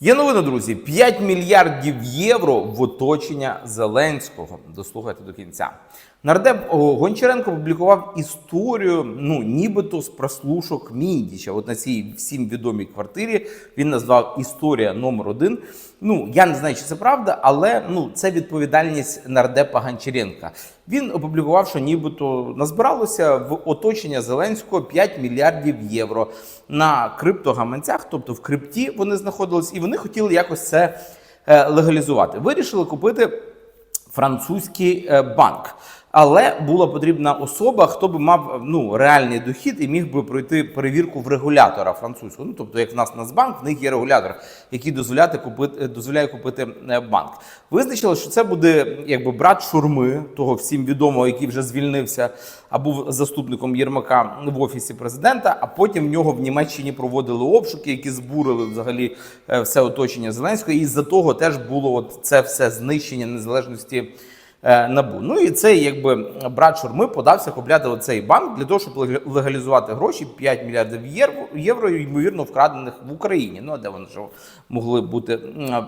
Є новина, друзі: 5 мільярдів євро в оточення Зеленського. Дослухайте до кінця. Нардеп Гончаренко публікував історію, ну нібито з прослушок Міндіча. От на цій всім відомій квартирі він назвав історія номер один. Ну я не знаю, чи це правда, але ну це відповідальність нардепа Гончаренка. Він опублікував, що нібито назбиралося в оточення Зеленського 5 мільярдів євро на криптогаманцях, тобто в крипті вони знаходились, і вони хотіли якось це е, легалізувати. Вирішили купити французький е, банк. Але була потрібна особа, хто би мав ну реальний дохід і міг би пройти перевірку в регулятора французького. Ну тобто, як в нас Нацбанк, в них є регулятор, який дозволяє купити, дозволяє купити е, банк. Визначили, що це буде якби брат шурми, того всім відомого, який вже звільнився, а був заступником Єрмака в офісі президента. А потім в нього в Німеччині проводили обшуки, які збурили взагалі е, все оточення Зеленського. І з-за того теж було от це все знищення незалежності. Е, Набу. Ну і цей якби брат Шурми подався купляти оцей банк для того, щоб лег- легалізувати гроші 5 мільярдів євро, євро ймовірно вкрадених в Україні. Ну а де вони ж могли бути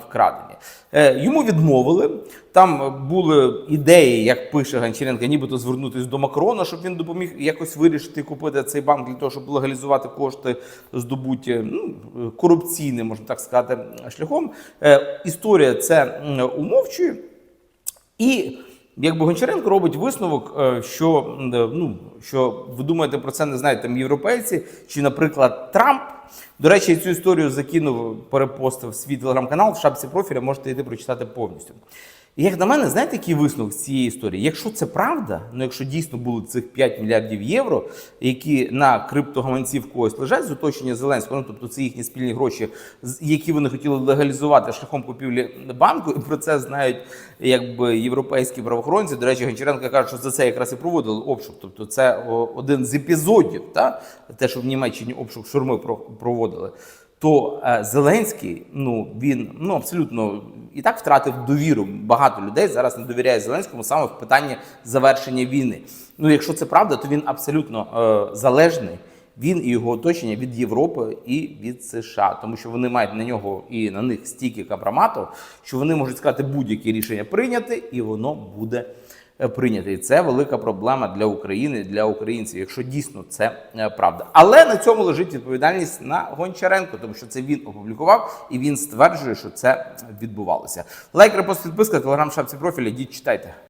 вкрадені? Е, Йому відмовили. Там були ідеї, як пише Гончаренко, нібито звернутися до Макрона, щоб він допоміг якось вирішити купити цей банк для того, щоб легалізувати кошти, здобуті ну, корупційним, можна так сказати, шляхом. Е, Історія це умовчує. І якби Гончаренко робить висновок, е, що е, ну що ви думаєте про це не знають там європейці, чи, наприклад, Трамп. До речі, цю історію закинув, перепостив свій телеграм-канал в шапці профіля, можете йти прочитати повністю. І як на мене, знаєте, який висновок з цієї історії? Якщо це правда, ну якщо дійсно були цих 5 мільярдів євро, які на криптогаманці в когось лежать з оточення Зеленського, ну тобто це їхні спільні гроші, які вони хотіли легалізувати шляхом купівлі банку, і про це знають якби європейські правоохоронці. До речі, Гончаренко каже, що за це якраз і проводили обшук. Тобто, це один з епізодів, та те, що в Німеччині обшук шурми проводили. То е, Зеленський, ну він ну абсолютно і так втратив довіру. Багато людей зараз не довіряє Зеленському саме в питанні завершення війни. Ну, якщо це правда, то він абсолютно е, залежний. Він і його оточення від Європи і від США, тому що вони мають на нього і на них стільки компромату, що вони можуть сказати будь-яке рішення прийняти, і воно буде е, прийняте. І це велика проблема для України, для українців, якщо дійсно це е, правда. Але на цьому лежить відповідальність на Гончаренко, тому що це він опублікував і він стверджує, що це відбувалося. Лайк, репост, підписка, телеграм, шапці профіля. діть читайте.